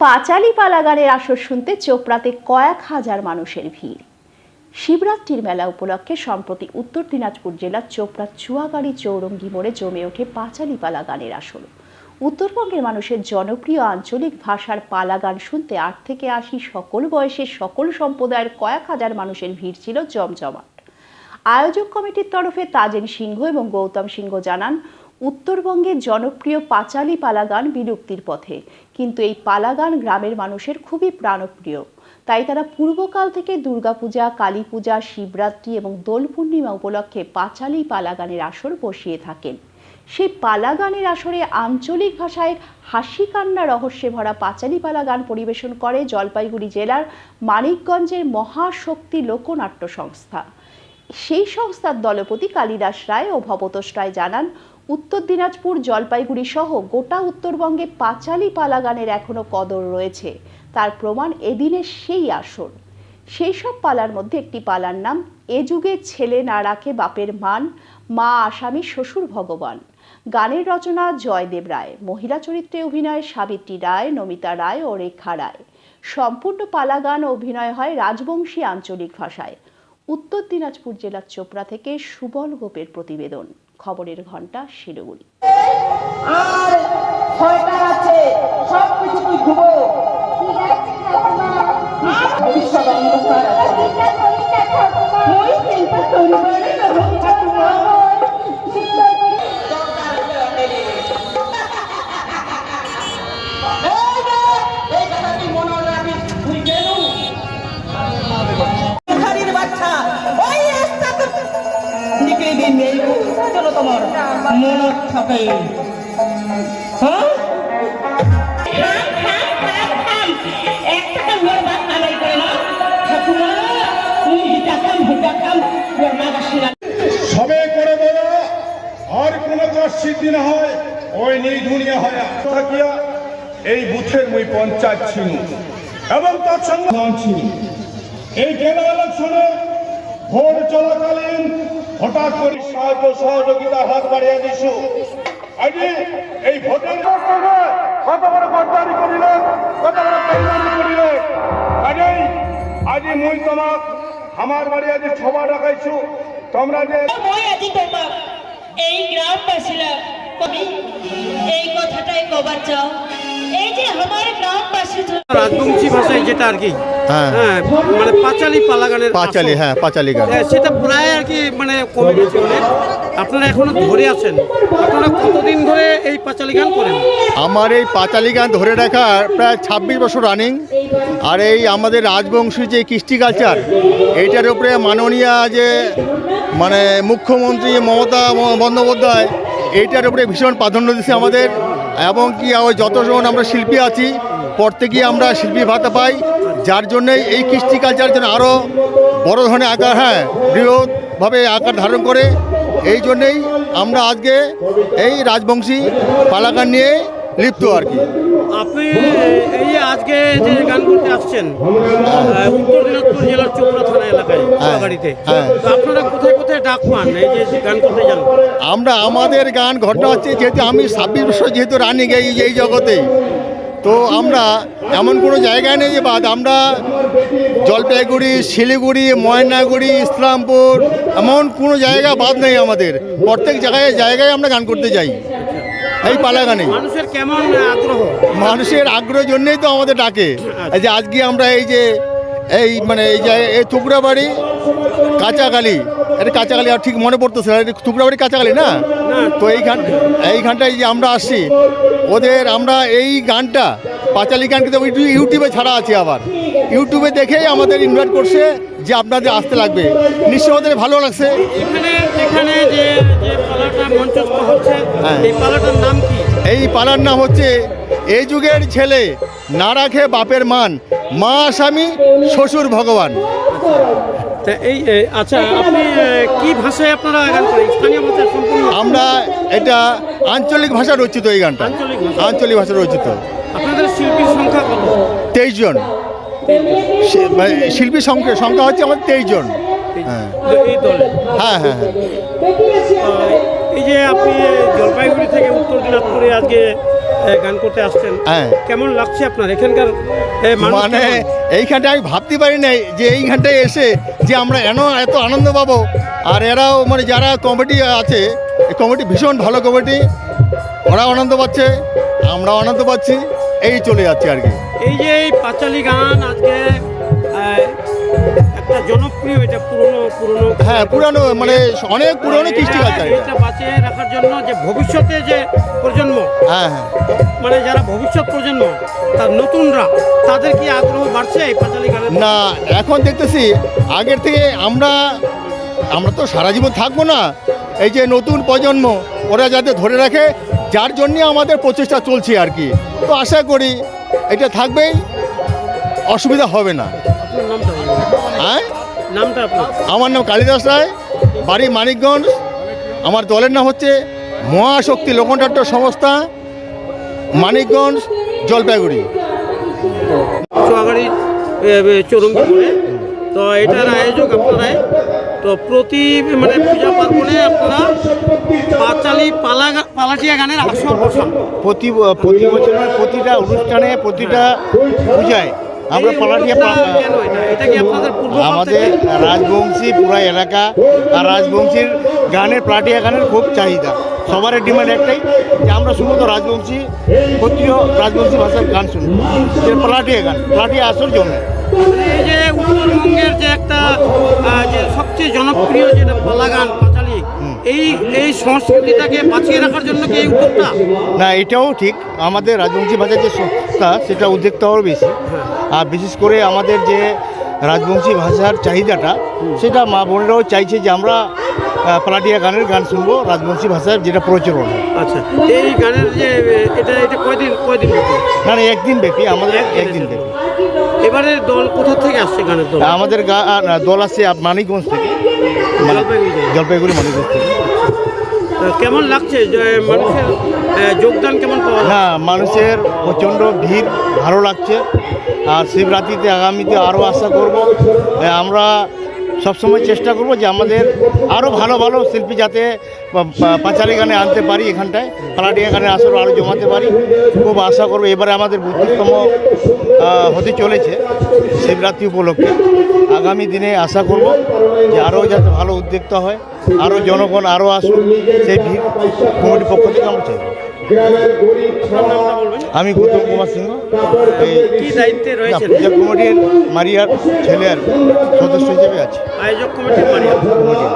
পাঁচালি পালা গানের আসর শুনতে চোপড়াতে কয়েক হাজার মানুষের ভিড়। শিবরাত্রির মেলা উপলক্ষে সম্প্রতি উত্তর দিনাজপুর জেলার চোপড়া চুয়াগাড়ি চৌরঙ্গি মোড়ে জমে ওঠে পাঁচালি পালা গানের আসর। উত্তরবঙ্গের মানুষের জনপ্রিয় আঞ্চলিক ভাষার পালা গান শুনতে আট থেকে আশি সকল বয়সের সকল সম্প্রদায়ের কয়েক হাজার মানুষের ভিড় ছিল জমজমাট। আয়োজক কমিটির তরফে তাজেন সিংহ এবং গৌতম সিংহ জানান উত্তরবঙ্গের জনপ্রিয় পাঁচালি পালা গান বিলুপ্তির পথে। কিন্তু এই পালা গান গ্রামের মানুষের খুবই প্রাণপ্রিয়। তাই তারা পূর্বকাল থেকে দুর্গাপূজা কালী পূজা শিবরাত্রি এবং দোল পূর্ণিমা উপলক্ষে পাঁচালি পালা গানের আসর বসিয়ে থাকেন। সেই পালা গানের আসরে আঞ্চলিক ভাষায় হাসি কান্না রহস্যে ভরা পাঁচালি পালা গান পরিবেশন করে জলপাইগুড়ি জেলার মানিকগঞ্জের মহাশক্তি লোকনাট্য সংস্থা। সেই সংস্থার দলপতি কালিদাস রায় ও ভবতোষ রায় জানান উত্তর দিনাজপুর জলপাইগুড়ি সহ গোটা উত্তরবঙ্গে পাঁচালি পালা গানের এখনও কদর রয়েছে। তার প্রমাণ এদিনের সেই আসর। সেই সব পালার মধ্যে একটি পালার নাম, এ যুগে ছেলে না রাখে বাপের মান, মা আসামি শ্বশুর ভগবান। গানের রচনা জয়দেব রায়, মহিলা চরিত্রে অভিনয় সাবিত্রী রায়, নমিতা রায় ও রেখা রায়। সম্পূর্ণ পালা গান অভিনয় হয় রাজবংশী আঞ্চলিক ভাষায়। উত্তর দিনাজপুর জেলার চোপড়া থেকে সুবল গোপের প্রতিবেদন। খবরের ঘণ্টা শিলিগুড়ি। আর আছে ওর মা বাসিরা সবে করে বলো, আর কোনো সিদ্ধি না হয়, ওই নেই দুনিয়া হয়। থাকিয়া এই বুথের মুই পঞ্চায়েত ছিল এবং তার সঙ্গে এই জেলা ইলেকশনে ভোট চলাকালীন হঠাৎ করে সাহায্য সহযোগিতার হাত বাড়িয়ে দিছু আজি এই ভোটের কত বড় গদ্দারি করিলে কত বড় বেইমানি করিলে? কাজেই আজি মুই তোমাক আমার বাড়ি আজি সভা ডাকাইছু। তোমরা যে মই আজি তোমাক এই গ্রামবাসীরা কবি এই কথাটাই কবার চাও। এই যে আমার গ্রামবাসী রাজবংশী ভাষায় যেটা আর কি হ্যাঁ। হ্যাঁ মানে পাঁচালি পালাগানের পাঁচালি হ্যাঁ পাঁচালি গান। হ্যাঁ, সেটা প্রায় আর কি মানে কমে গেছে অনেক। আপনারা এখনও ধরে আছেন। আপনারা কতদিন ধরে এই পাঁচালি গান করেন? আমার এই পাঁচালি গান ধরে রাখার প্রায় ছাব্বিশ বছর রানিং। আর এই আমাদের রাজবংশী যে কৃষ্টি কালচার এইটার উপরে মাননীয় যে মানে মুখ্যমন্ত্রী মমতা বন্দ্যোপাধ্যায় এইটার উপরে ভীষণ প্রাধান্য দিচ্ছে আমাদের। এবং কি ওই যতজন আমরা শিল্পী আছি প্রত্যেকেই আমরা শিল্পী ভাতা পাই। যার জন্যে এই কৃষ্টি কালচার যেন আরও বড় ধরনের আকার হ্যাঁ বৃহৎভাবে আকার ধারণ করে এই জন্যেই আমরা আজকে এই রাজবংশী পালাকার নিয়ে লিপ্ত আর কি। আপনি এই আজকে যে গান করতে আসছেন উত্তর দিনাজপুর জেলার চোপড়া থানা এলাকায় চুয়াগাড়িতে হ্যাঁ। আপনারা কোথায় কোথায় ডাক পান? এই যে গান করতে যান। আমরা আমাদের গান ঘটনা হচ্ছে যেহেতু আমি ছাব্বিশ বছর যেহেতু রানিং এই এই জগতে তো আমরা এমন কোনো জায়গায় নেই যে বাদ আমরা জলপাইগুড়ি শিলিগুড়ি ময়নাগুড়ি ইসলামপুর এমন কোনো জায়গা বাদ নেই আমাদের। প্রত্যেক জায়গায় জায়গায় আমরা গান করতে যাই। এই পালা গানে মানুষের কেমন আগ্রহ? মানুষের আগ্রহের জন্যেই তো আমাদের ডাকে। এই যে আজকে আমরা এই যে এই মানে এই যে এই থুকরাবাড়ি কাঁচাকালি এটা কাঁচাকালি আর ঠিক মনে পড়তেছে না এটা থুকরাবাড়ি কাঁচাকালি না? তো এইখান এইখানটায় যে আমরা আসছি ওদের আমরা এই গানটা পাঁচালি গান কিন্তু ইউটিউ- ইউটিউবে ছাড়া আছে আবার। ইউটিউবে দেখেই আমাদের ইনভাইট করছে যে আপনাদের আসতে লাগবে। নিশ্চয় ওদের ভালো লাগছে। হ্যাঁ। এই পালাটার নাম এই পালার নাম হচ্ছে এই যুগের ছেলে না রাখে বাপের মান। মা স্বামী শ্বশুর ভগবান। তা এই এ, আচ্ছা আপনি এ, কি ভাষায় আপনারা গান করেন? স্থানীয় ভাষায় সম্পূর্ণ? আমরা এটা আঞ্চলিক ভাষা রচিত এই গানটা। আঞ্চলিক ভাষা। আঞ্চলিক ভাষা রচিত। আপনাদের শিল্পীর সংখ্যা কত? তেইশ জন। শি- মানে শিল্পীর সংখ্যা সংখ্যা হচ্ছে আমাদের তেইশ জন। হ্যাঁ। এই দলে? হ্যাঁ হ্যাঁ হ্যাঁ। আহ, এই যে আপনি জলপাইগুড়ি থেকে উত্তর দিনাজপুরে আজকে আহ, গান করতে আসছেন হ্যাঁ। কেমন লাগছে আপনার এখানকার মানে? এইখানটা আমি ভাবতে পারি নাই যে এইখানটায় এসে যে আমরা এন এত আনন্দ পাবো আর এরাও মানে যারা কমিটি আছে এই কমিটি ভীষণ ভালো কমিটি ওরাও আনন্দ পাচ্ছে আমরাও আনন্দ পাচ্ছি এই চলে যাচ্ছে আর কি এই যে এই পাঁচালি গান আজকে একটা জনপ্রিয় এটা পুরনো পুরনো হ্যাঁ পুরানো মানে অনেক পুরনো কৃষ্টি কালচার এটা এটা বাঁচিয়ে রাখার জন্য যে ভবিষ্যতে যে প্রজন্ম হ্যাঁ হ্যাঁ। মানে যারা ভবিষ্যৎ প্রজন্ম তার নতুনরা তাদের কি আগ্রহ বাড়ছে এই পাঁচালি গানের না এখন দেখতেছি আগের থেকে আমরা আমরা তো সারা জীবন থাকব না। এই যে নতুন প্রজন্ম ওরা যাতে ধরে রাখে যার জন্যে আমাদের প্রচেষ্টা চলছে আর কি। তো আশা করি এটা থাকবেই অসুবিধা হবে না। হ্যাঁ? নামটা আমার নাম কালিদাস রায় বাড়ি মানিকগঞ্জ। আমার দলের নাম হচ্ছে মহাশক্তি লোকনাট্য সংস্থা মানিকগঞ্জ জলপাইগুড়ি। চুয়াগাড়ি তো এটার আয়োজক আপনারাই। তো প্রতি মানে পূজা পার্বণে আপনারা পাঁচালি পালা পালাটিয়া গানের আসর প্রতি প্রতি বছরের প্রতিটা অনুষ্ঠানে প্রতিটা পূজায় আমরা পালাটিয়া আমাদের রাজবংশী পুরা এলাকা আর রাজবংশীর গানের প্লাটিয়া গানের খুব চাহিদা। সবার ডিমান্ড একটাই যে আমরা শুনব তো রাজবংশী ক্ষত্রিয় রাজবংশী ভাষার গান শুনব যে প্লাটিয়া গান প্লাটিয়া আসর জন্য এই যে উত্তরবঙ্গের যে একটা যে সবচেয়ে জনপ্রিয় যেটা পালা গান পাঁচালি এই এই সংস্কৃতিটাকে বাঁচিয়ে রাখার জন্য কি এই উদ্যোগটা? না এটাও ঠিক। আমাদের রাজবংশী ভাষার যে সংস্থা সেটা উদ্যোক্তাও বেশি। আর বিশেষ করে আমাদের যে রাজবংশী ভাষার চাহিদাটা সেটা মা বোনেরাও চাইছে যে আমরা পালাটিয়া গানের গান শুনব রাজবংশী ভাষার যেটা প্রচলন। আচ্ছা এই গানের যে এটা এটা কয়দিন কয়দিন ব্যাপী? না না একদিন ব্যাপী আমাদের একদিন ব্যাপী। এবারে দল কোথা থেকে আসছে গানের দল? আমাদের গা- দল আসছে মানিকগঞ্জ থেকে। মানে জলপাইগুড়ি মানিকগঞ্জ থেকে। কেমন লাগছে? যে মানুষের যোগদান কেমন যাচ্ছে? মানুষের প্রচণ্ড ভিড় ভালো লাগছে। আর শিবরাত্রিতে আগামীতে আরও আশা করব আমরা সবসময় চেষ্টা করব যে আমাদের আরও ভালো ভালো শিল্পী যাতে পাঁচালি গানে আনতে পারি এখানটায় পালাটিয়া গানের আসর আরও জমাতে পারি। খুব আশা করব এবারে আমাদের আহ, হতে চলেছে। শিবরাত্রি উপলক্ষে আগামী দিনে আশা করব যে আরও যাতে ভালো উদ্যোক্তা হয় আরও জনগণ আরও আসুন সেই ভিড় কমিটির পক্ষ থেকে আমরা চাইব আমি গৌতম কুমার সিংহ এই পূজা কমিটির মারিয়ার ছেলে আর সদস্য হিসেবে আছে। আয়োজক কমিটির মারিয়া। কমিটি